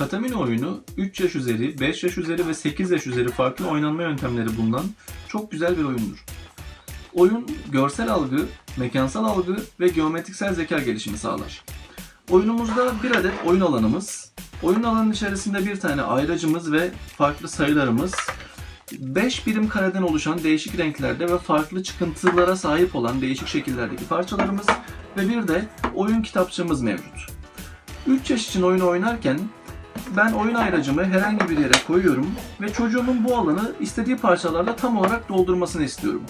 Katamini oyunu 3 yaş üzeri, 5 yaş üzeri ve 8 yaş üzeri farklı oynanma yöntemleri bulunan çok güzel bir oyundur. Oyun görsel algı, mekansal algı ve geometriksel zeka gelişimi sağlar. Oyunumuzda bir adet oyun alanımız, oyun alanının içerisinde bir tane ayracımız ve farklı sayılarımız, 5 birim kareden oluşan değişik renklerde ve farklı çıkıntılara sahip olan değişik şekillerdeki parçalarımız ve bir de oyun kitapçığımız mevcut. 3 yaş için oyunu oynarken ben oyun ayracımı herhangi bir yere koyuyorum ve çocuğumun bu alanı istediği parçalarla tam olarak doldurmasını istiyorum.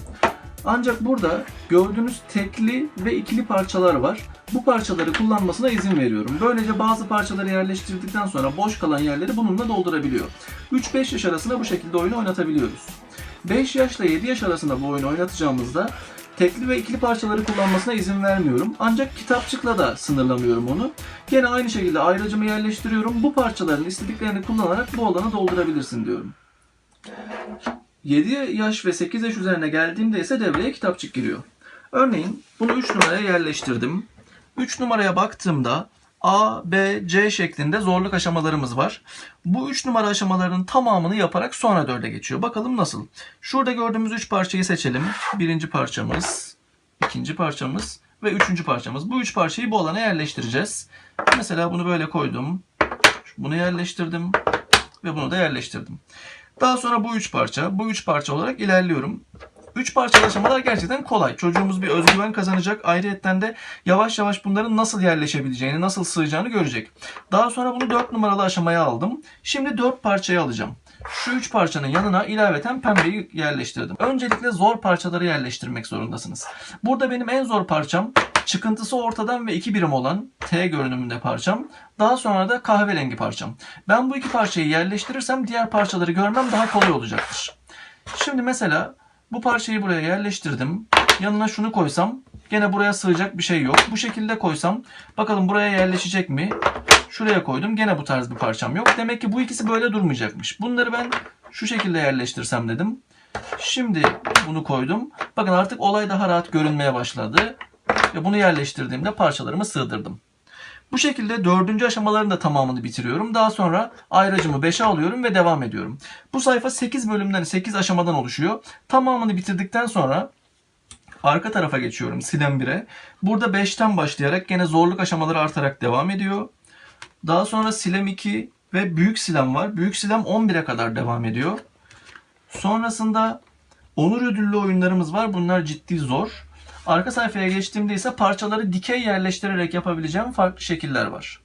Ancak burada gördüğünüz tekli ve ikili parçalar var. Bu parçaları kullanmasına izin veriyorum. Böylece bazı parçaları yerleştirdikten sonra boş kalan yerleri bununla doldurabiliyor. 3-5 yaş arasında bu şekilde oyunu oynatabiliyoruz. 5 yaşla 7 yaş arasında bu oyunu oynatacağımızda tekli ve ikili parçaları kullanmasına izin vermiyorum. Ancak kitapçıkla da sınırlamıyorum onu. Gene aynı şekilde ayracımı yerleştiriyorum. Bu parçaların istediklerini kullanarak bu alanı doldurabilirsin diyorum. 7 yaş ve 8 yaş üzerine geldiğimde ise devreye kitapçık giriyor. Örneğin bunu 3 numaraya yerleştirdim. 3 numaraya baktığımda A, B, C şeklinde zorluk aşamalarımız var. Bu 3 numara aşamalarının tamamını yaparak sonra 4'e geçiyor. Bakalım nasıl? Şurada gördüğümüz 3 parçayı seçelim. Birinci parçamız, ikinci parçamız ve üçüncü parçamız. Bu üç parçayı bu alana yerleştireceğiz. Mesela bunu böyle koydum. Bunu yerleştirdim ve bunu da yerleştirdim. Daha sonra bu üç parça, bu üç parça olarak ilerliyorum. Üç parçalı aşamalar gerçekten kolay. Çocuğumuz bir özgüven kazanacak. Ayrıyetten de yavaş yavaş bunların nasıl yerleşebileceğini, nasıl sığacağını görecek. Daha sonra bunu dört numaralı aşamaya aldım. Şimdi dört parçayı alacağım. Şu üç parçanın yanına ilaveten pembeyi yerleştirdim. Öncelikle zor parçaları yerleştirmek zorundasınız. Burada benim en zor parçam çıkıntısı ortadan ve iki birim olan T görünümünde parçam. Daha sonra da kahverengi parçam. Ben bu iki parçayı yerleştirirsem diğer parçaları görmem daha kolay olacaktır. Şimdi mesela bu parçayı buraya yerleştirdim. Yanına şunu koysam gene buraya sığacak bir şey yok. Bu şekilde koysam bakalım buraya yerleşecek mi? Şuraya koydum gene bu tarz bir parçam yok. Demek ki bu ikisi böyle durmayacakmış. Bunları ben şu şekilde yerleştirsem dedim. Şimdi bunu koydum. Bakın artık olay daha rahat görünmeye başladı. Ve bunu yerleştirdiğimde parçalarımı sığdırdım. Bu şekilde dördüncü aşamaların da tamamını bitiriyorum. Daha sonra ayracımı 5'e alıyorum ve devam ediyorum. Bu sayfa 8 bölümden 8 aşamadan oluşuyor. Tamamını bitirdikten sonra arka tarafa geçiyorum silem 1'e. Burada 5'ten başlayarak gene zorluk aşamaları artarak devam ediyor. Daha sonra silem 2 ve büyük silem var. Büyük silem 11'e kadar devam ediyor. Sonrasında onur ödüllü oyunlarımız var. Bunlar ciddi zor. Arka sayfaya geçtiğimde ise parçaları dikey yerleştirerek yapabileceğim farklı şekiller var.